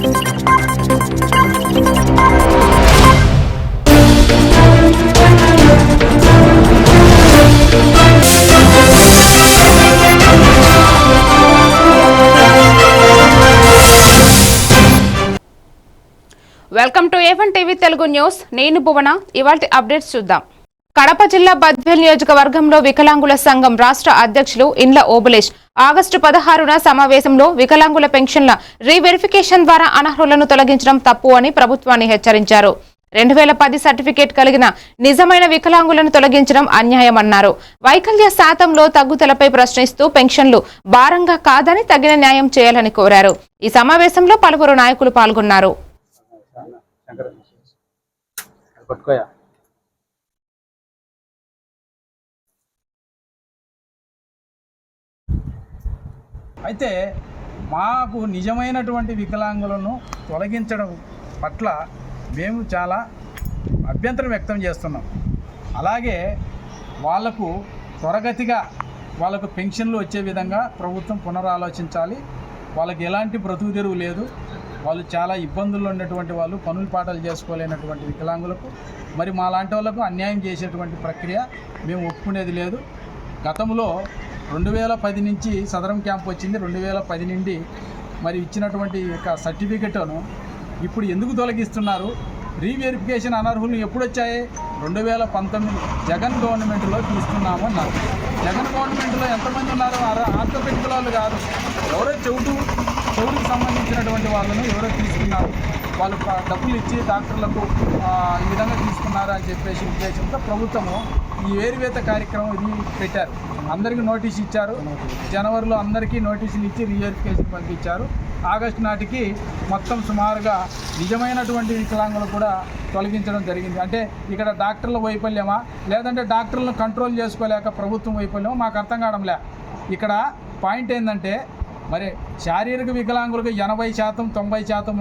Welcome to A one TV Telugu news. నేను భువన. ఇవాళ updates చూద్దాం. కడప జిల్లా బద్వేల్ నియోజకవర్గంలో వికలాంగుల సంఘం రాష్ట్ర అధ్యక్షులు ఇండ్ల ఓబులేష్. ఆగస్టు పదహారున సమావేశంలో వికలాంగుల పెన్షన్ల రీవెరిఫికేషన్ ద్వారా అనర్హులను తొలగించడం తప్పు అని ప్రభుత్వాన్ని హెచ్చరించారు. రెండు వేల పది సర్టిఫికేట్ కలిగిన నిజమైన వికలాంగులను తొలగించడం అన్యాయమన్నారు. వైకల్య శాతంలో తగ్గుదలపై ప్రశ్నిస్తూ పెన్షన్లు భారంగా కాదని తగిన న్యాయం చేయాలని కోరారు. ఈ సమావేశంలో పలువురు నాయకులు పాల్గొన్నారు. అయితే మాకు నిజమైనటువంటి వికలాంగులను తొలగించడం పట్ల మేము చాలా అభ్యంతరం వ్యక్తం చేస్తున్నాం. అలాగే వాళ్ళకు త్వరగతిగా వాళ్ళకు పెన్షన్లు వచ్చే విధంగా ప్రభుత్వం పునరాలోచించాలి. వాళ్ళకి ఎలాంటి బ్రతుకు తెరువు లేదు. వాళ్ళు చాలా ఇబ్బందుల్లో ఉన్నటువంటి వాళ్ళు పనులు పాటలు చేసుకోలేనటువంటి వికలాంగులకు మరి మా లాంటి వాళ్ళకు అన్యాయం చేసేటువంటి ప్రక్రియ మేము ఒప్పుకునేది లేదు. గతంలో రెండు వేల పది నుంచి సదరం క్యాంప్ వచ్చింది. రెండు వేల పది నుండి మరి ఇచ్చినటువంటి యొక్క సర్టిఫికెట్ను ఇప్పుడు ఎందుకు తొలగిస్తున్నారు? రీవెరిఫికేషన్ అనర్హులు ఎప్పుడు వచ్చాయి రెండు వేల పంతొమ్మిది జగన్ గవర్నమెంట్లో తీసుకున్నాము అన్నారు. జగన్ గవర్నమెంట్లో ఎంతమంది ఉన్నారు? ఆర- వాళ్ళు కాదు ఎవరో చెవుటు చెవుడుకు సంబంధించినటువంటి వాళ్ళను ఎవరో తీసుకున్నారు. వాళ్ళు డబ్బులు ఇచ్చి డాక్టర్లకు ఈ విధంగా తీసుకున్నారు అని చెప్పేసి ఉద్దేశంతో ప్రభుత్వము ఈ వేరువేత కార్యక్రమం ఇది పెట్టారు. అందరికీ నోటీస్ ఇచ్చారు. జనవరిలో అందరికీ నోటీసులు ఇచ్చి రీవెరిఫికేషన్ పంపించారు. ఆగస్టు నాటికి మొత్తం సుమారుగా నిజమైనటువంటి వికలాంగులు కూడా తొలగించడం జరిగింది. అంటే ఇక్కడ డాక్టర్ల వైఫల్యమా? లేదంటే డాక్టర్లను కంట్రోల్ చేసుకోలేక ప్రభుత్వం వైఫల్యమా? మాకు అర్థం కావడంలే ఇక్కడ పాయింట్ ఏంటంటే మరి శారీరక వికలాంగులకు ఎనభై శాతం తొంభై శాతం